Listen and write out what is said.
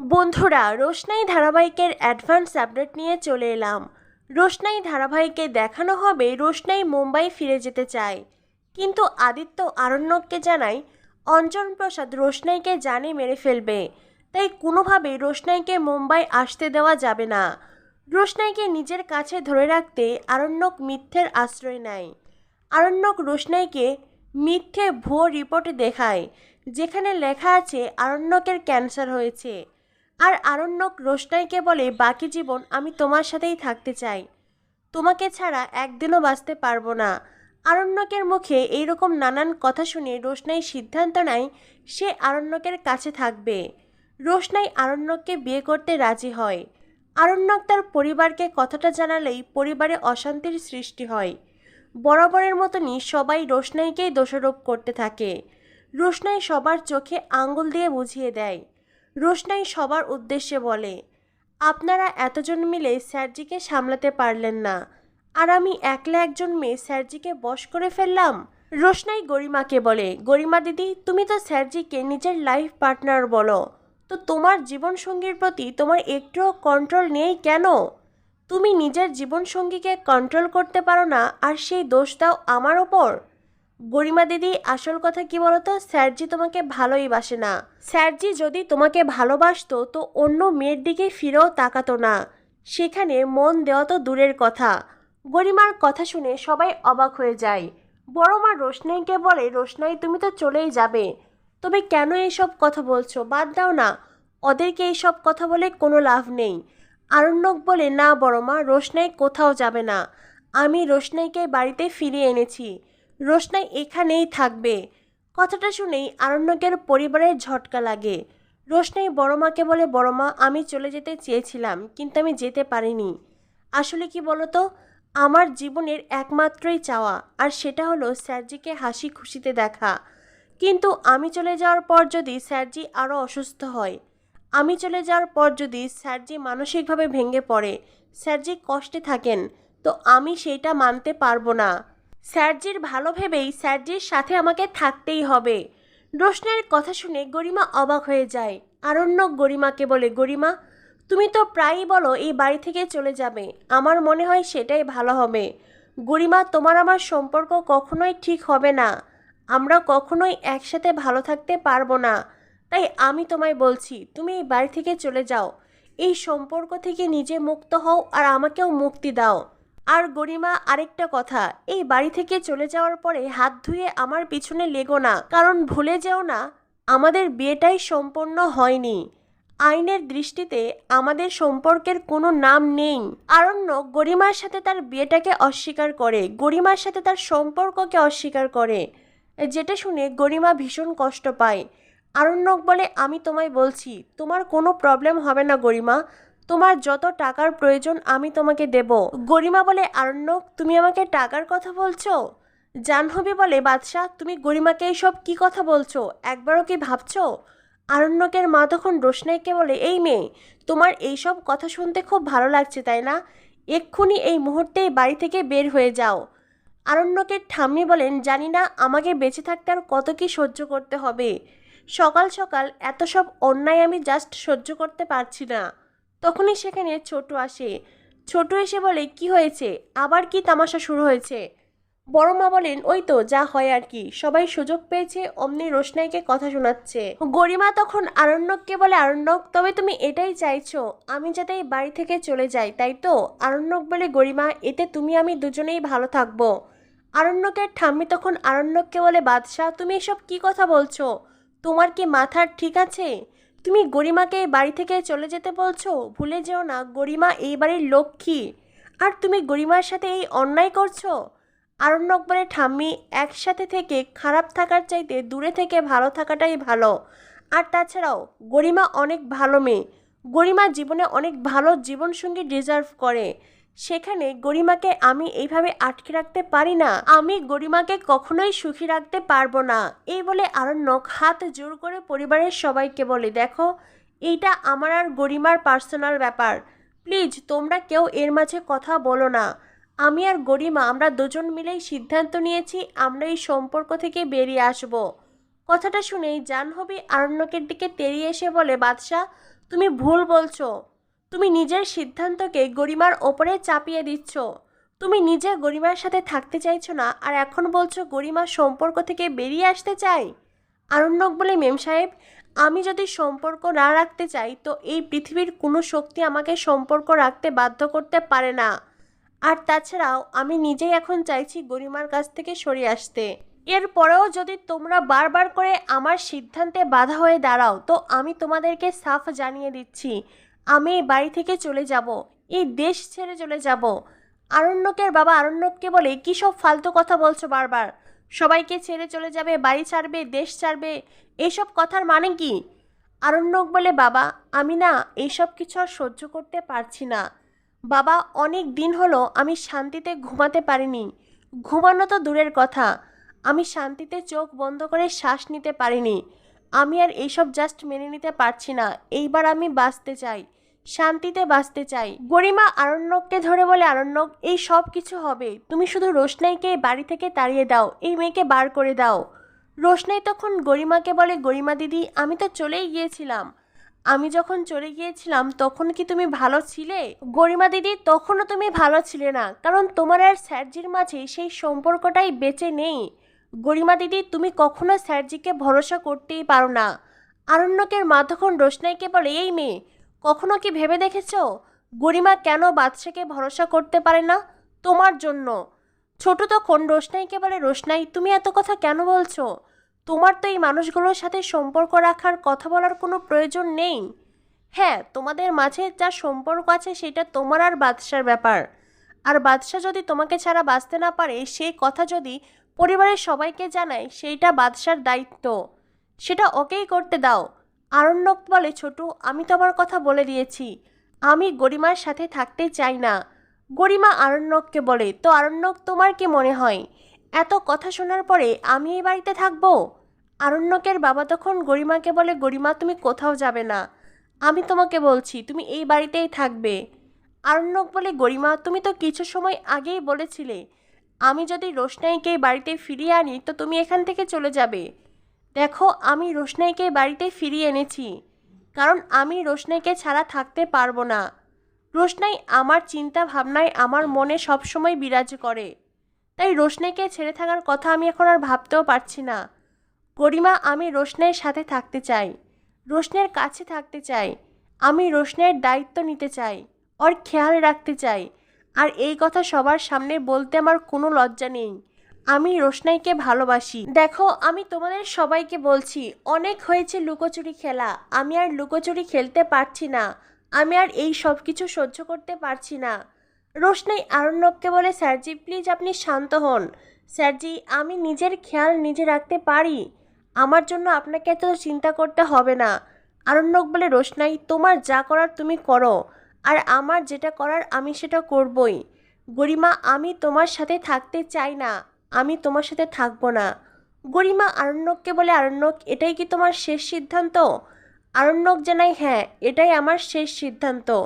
বন্ধুরা, রোশনাই ধারাবাহিকের advance update নিয়ে চলে এলাম। রোশনাই ধারাবাহিকে দেখানো হবে রোশনাই মুম্বাই ফিরে যেতে চায়। কিন্তু আদিত্য আরণ্যককে জানায়, অঞ্জন প্রসাদ রোশনাইকে জানে মেরে ফেলবে, তাই কোনোভাবেই রোশনাইকে মুম্বাই আসতে দেওয়া যাবে না। রোশনাইকে নিজের কাছে ধরে রাখতে আরণ্যক মিথ্যের আশ্রয় নেয়। আরণ্যক রোশনাইকে মিথ্যে ভুয়ো রিপোর্ট দেখায়, যেখানে লেখা আছে, আরণ্যকের ক্যান্সার হয়েছে। আর আরণ্যক রোশনাইকে বলে, বাকি জীবন আমি তোমার সাথেই থাকতে চাই। তোমাকে ছাড়া একদিনও বাঁচতে পারব না। আরণ্যকের মুখে এইরকম নানান কথা শুনে রোশনাই সিদ্ধান্ত নেয় সে আরণ্যকের কাছে থাকবে। রোশনাই আরণ্যককে বিয়ে করতে রাজি হয়। আরণ্যক তার পরিবারকে কথাটা জানালেই পরিবারে অশান্তির সৃষ্টি হয়। বরাবরের মতনই সবাই রোশনাইকেই দোষারোপ করতে থাকে। রোশনাই সবার চোখে আঙ্গুল দিয়ে বুঝিয়ে দেয়। রোশনাই সবার উদ্দেশ্যে বলে, আপনারা এতজন মিলে স্যারজিকে সামলাতে পারলেন না। আর আমি একলা একজন মেয়ে স্যারজিকে বশ করে ফেললাম? রোশনাই গরিমাকে বলে, গরিমা দিদি, তুমি তো স্যারজিকে নিজের লাইফ পার্টনার বলো। তো তোমার জীবনসঙ্গীর প্রতি তোমার একটুও কন্ট্রোল নেই কেন? তুমি নিজের জীবনসঙ্গীকে কন্ট্রোল করতে পারো না আর সেই দোষ দাও আমার ওপর? গরিমা দিদি, আসল কথা কি বলতো? স্যারজি তোমাকে ভালোই বাসে না। স্যারজি যদি তোমাকে ভালোবাসতো, তো অন্য মেয়ের দিকে ফিরেও তাকাতো না। সেখানে মন দেওয়া তো দূরের কথা। গরিমার কথা শুনে সবাই অবাক হয়ে যায়। বড় মা রোশনাইকে বলে, রোশনাই, তুমি তো চলেই যাবে। তবে কেন এইসব কথা বলছো? বাদ দাও না। ওদেরকে এইসব কথা বলে কোনো লাভ নেই। আরণ্যক বলে, না বড় মা, রোশনাই কোথাও যাবে না। আমি রোশনাইকে বাড়িতে ফিরিয়ে এনেছি। রোশনাই এখানেই থাকবে। কথাটা শুনেই আরণ্যকের পরিবারের ঝটকা লাগে। রোশনাই, বড় মাকে বলে, বড় মা, আমি চলে যেতে চেয়েছিলাম, কিন্তু আমি যেতে পারিনি। আসলে কি বলতো? আমার জীবনের একমাত্রই চাওয়া, আর সেটা হলো স্যারজিকে হাসি খুশিতে দেখা। কিন্তু আমি চলে যাওয়ার পর যদি স্যারজি আরও অসুস্থ হয়, আমি চলে যাওয়ার পর যদি স্যারজি মানসিকভাবে ভেঙে পড়ে, স্যারজি কষ্টে থাকেন, তো আমি সেইটা মানতে পারব না। স্যারজির ভালো ভেবেই স্যারজির সাথে আমাকে থাকতেই হবে। রোশনের কথা শুনে গরিমা অবাক হয়ে যায়। আরণ্যক গরিমাকে বলে, গরিমা, তুমি তো প্রায়ই বলো এই বাড়ি থেকে চলে যাবে। আমার মনে হয় সেটাই ভালো হবে। গরিমা, তোমার আমার সম্পর্ক কখনোই ঠিক হবে না। আমরা কখনোই একসাথে ভালো থাকতে পারব না। তাই আমি তোমায় বলছি, তুমি এই বাড়ি থেকে চলে যাও। এই সম্পর্ক থেকে নিজে মুক্ত হও আর আমাকেও মুক্তি দাও। আর গরিমা, আরেকটা কথা, এই বাড়ি থেকে চলে যাওয়ার পরে হাত ধুয়ে আমার পিছনে লেগো না, কারণ ভুলে যেও না, আমাদের বিয়েটাই সম্পন্ন হয়নি। আইনের দৃষ্টিতে আমাদের সম্পর্কের কোনো নাম নেই। আরণ্য গরিমার সাথে তার বিয়েটাকে অস্বীকার করে, গরিমার সাথে তার সম্পর্ককে অস্বীকার করে। যেটা শুনে গরিমা ভীষণ কষ্ট পায়। আরণ্যক বলে, আমি তোমায় বলছি, তোমার কোনো প্রবলেম হবে না গরিমা তোমার যত টাকার প্রয়োজন আমি তোমাকে দেব। গরিমা বলে, আরণ্যক, তুমি আমাকে টাকার কথা বলছো? জাহ্নবী বলে, বাদশাহ, তুমি গরিমাকে এইসব কি কথা বলছো? একবারও কি ভাবছ? আরণ্যকের মা তখন রোশনাইকে বলে, এই মেয়ে, তোমার এইসব কথা শুনতে খুব ভালো লাগছে, তাই না? এক্ষুনি এই মুহূর্তেই বাড়ি থেকে বের হয়ে যাও। আরণ্যকের ঠাম্মি বলেন, জানি না, আমাকে বেঁচে থাকতে আর কত কি সহ্য করতে হবে? সকাল সকাল এত সব অন্যায় আমি জাস্ট সহ্য করতে পারছি না। তখনই সেখানে ছোট আসে। ছোট এসে বলে, কি হয়েছে? আবার কি তামাশা শুরু হয়েছে? বড় মা বলেন, ওই তো, যা হয় আর কি। সবাই সুযোগ পেয়েছে, অমনি রোশনাইকে কথা শোনাচ্ছে। গরিমা তখন আরণ্যককে বলে, আরণ্যক, তবে তুমি এটাই চাইছো। আমি যাতে বাড়ি থেকে চলে যাই, তাই তো? আরণ্যক বলে, গরিমা, এতে তুমি আমি দুজনেই ভালো থাকব। আরণ্যকের ঠাম্মি তখন আরণ্যককে বলে, বাদশাহ, তুমি এসব কি কথা বলছো? তোমার কি মাথার ঠিক আছে? তুমি গরিমাকে বাড়ি থেকে চলে যেতে বলছো? ভুলে যেও না, গরিমা এই বাড়ির লক্ষ্মী। আর তুমি গরিমার সাথে এই অন্যায় করছ? আরণ্যক বলে, ঠাম্মি, একসাথে থেকে খারাপ থাকার চাইতে দূরে থেকে ভালো থাকাটাই ভালো। আর তাছাড়াও, গরিমা অনেক ভালো মেয়ে। গরিমা জীবনে অনেক ভালো জীবনসঙ্গী ডিজার্ভ করে। সেখানে গরিমাকে আমি এইভাবে আটকে রাখতে পারি না। আমি গরিমাকে কখনোই সুখী রাখতে পারব না। এই বলে আরণ্যক হাত জোর করে পরিবারের সবাইকে বলে, দেখো, এইটা আমার আর গরিমার পার্সোনাল ব্যাপার। প্লিজ, তোমরা কেউ এর মাঝে কথা বলো না। আমি আর গরিমা, আমরা দুজন মিলেই সিদ্ধান্ত নিয়েছি, আমরা এই সম্পর্ক থেকে বেরিয়ে আসব কথাটা শুনেই জাহ্নবী আরণ্যকের দিকে তেড়িয়ে এসে বলে, বাদশাহ, তুমি ভুল বলছো। তুমি নিজের সিদ্ধান্তকে গরিমার ওপরে চাপিয়ে দিচ্ছ। তুমি নিজে গরিমার সাথে থাকতে চাইছো না, আর এখন বলছো গরিমা সম্পর্ক থেকে বেরিয়ে আসতে চাই আরণ্যক বলে, মেম সাহেব, আমি যদি সম্পর্ক না রাখতে চাই, তো এই পৃথিবীর কোনো শক্তি আমাকে সম্পর্ক রাখতে বাধ্য করতে পারে না। আর তাছাড়াও, আমি নিজেই এখন চাইছি গরিমার কাছ থেকে সরে আসতে। এরপরেও যদি তোমরা বারবার করে আমার সিদ্ধান্তে বাধা হয়ে দাঁড়াও, তো আমি তোমাদেরকে সাফ জানিয়ে দিচ্ছি। আমি এই বাড়ি থেকে চলে যাব, এই দেশ ছেড়ে চলে যাব। আরণ্যকের বাবা আরণ্যককে বলে, কী সব ফালতু কথা বলছো বারবার? সবাইকে ছেড়ে চলে যাবে, বাড়ি ছাড়বে, দেশ ছাড়বে এইসব কথার মানে কি? আরণ্যক বলে, বাবা, আমি না এইসব কিছু আর সহ্য করতে পারছি না। বাবা, অনেক দিন হলো আমি শান্তিতে ঘুমাতে পারিনি। ঘুমানো তো দূরের কথা। আমি শান্তিতে চোখ বন্ধ করে শ্বাস নিতে পারিনি। আমি আর এইসব জাস্ট মেনে নিতে পারছি না। এইবার আমি বাঁচতে চাই, শান্তিতে বাঁচতে চাই। গরিমা আরণ্যককে ধরে বলে, আরণ্যক, এই সব কিছু হবে। তুমি শুধু রোশনাইকে বাড়ি থেকে তাড়িয়ে দাও, এই মেয়েকে বার করে দাও। রোশনাই তখন গরিমাকে বলে, গরিমা দিদি, আমি তো চলেই গিয়েছিলাম। আমি যখন চলে গিয়েছিলাম, তখন কি তুমি ভালো ছিলে? গরিমা দিদি, তখনও তুমি ভালো ছিলে না, কারণ তোমার আর স্যারজির মাঝে সেই সম্পর্কটাই বেঁচে নেই। গরিমা দিদি, তুমি কখনো স্যারজিকে ভরসা করতেই পারো না। আরণ্যকের মা তখন রোশনাইকে বলে, এই মেয়ে, কখনো কি ভেবে দেখেছ? গরিমা কেন বাদশাকে ভরসা করতে পারে না? তোমার জন্য। ছোট তখন রোশনাইকে বলে, রোশনাই, তুমি এত কথা কেন বলছো? তোমার তো এই মানুষগুলোর সাথে সম্পর্ক রাখার কথা বলার কোনো প্রয়োজন নেই। হ্যাঁ তোমাদের মাঝে যা সম্পর্ক আছে সেটা তোমার আর বাদশার ব্যাপার। আর বাদশা যদি তোমাকে ছাড়া বাঁচতে না পারে সেই কথা যদি পরিবারের সবাইকে জানায় সেইটা বাদশার দায়িত্ব। সেটা ওকেই করতে দাও। আরণ্যক বলে, ছোটু, আমি তোমার কথা বলে দিয়েছি। আমি গরিমার সাথে থাকতে চাই না। গরিমা আরণ্যককে বলে, তো আরণ্যক, তোমার কি মনে হয়? এত কথা শোনার পরে আমি এই বাড়িতে থাকব? আরণ্যকের বাবা তখন গরিমাকে বলে, গরিমা, তুমি কোথাও যাবে না। আমি তোমাকে বলছি, তুমি এই বাড়িতেই থাকবে। আরণ্যক বলে, গরিমা, তুমি তো কিছু সময় আগেই বলেছিলে আমি যদি রোশনাইকে বাড়িতে ফিরিয়ে আনি, তো তুমি এখান থেকে চলে যাবে। দেখো, আমি রোশনাইকে বাড়িতে ফিরিয়ে এনেছি। কারণ আমি রোশনাইকে ছাড়া থাকতে পারব না। রোশনাই আমার চিন্তা ভাবনায় আমার মনে সবসময় বিরাজ করে। তাই রোশনাইকে ছেড়ে থাকার কথা আমি এখন আর ভাবতেও পারছি না। গরিমা আমি রোশনাইয়ের সাথে থাকতে চাই। রোশনের কাছে থাকতে চাই। আমি রোশনের দায়িত্ব নিতে চাই। ওর খেয়াল রাখতে চাই। আর এই কথা সবার সামনে বলতে আমার কোনো লজ্জা নেই। আমি রোশনাইকে ভালোবাসি। দেখো, আমি তোমাদের সবাইকে বলছি, অনেক হয়েছে লুকোচুরি খেলা। আমি আর লুকোচুরি খেলতে পারছি না। আমি আর এই সব কিছু সহ্য করতে পারছি না। রোশনাই আরণ্যককে বলে, স্যারজি, প্লিজ আপনি শান্ত হন। স্যারজি, আমি নিজের খেয়াল নিজে রাখতে পারি। আমার জন্য আপনাকে এত চিন্তা করতে হবে না। আরণ্যক বলে, রোশনাই, তোমার যা করার তুমি করো। আর আমার যেটা করার আমি সেটা করবই। গরিমা, আমি তোমার সাথে থাকতে চাই না। আমি তোমার সাথে থাকব না। গরিমা, আরণ্যককে বলে, আরণ্যক, এটাই কি তোমার শেষ সিদ্ধান্ত? আরণ্যক জানাই হ্যাঁ এটাই আমার শেষ সিদ্ধান্ত।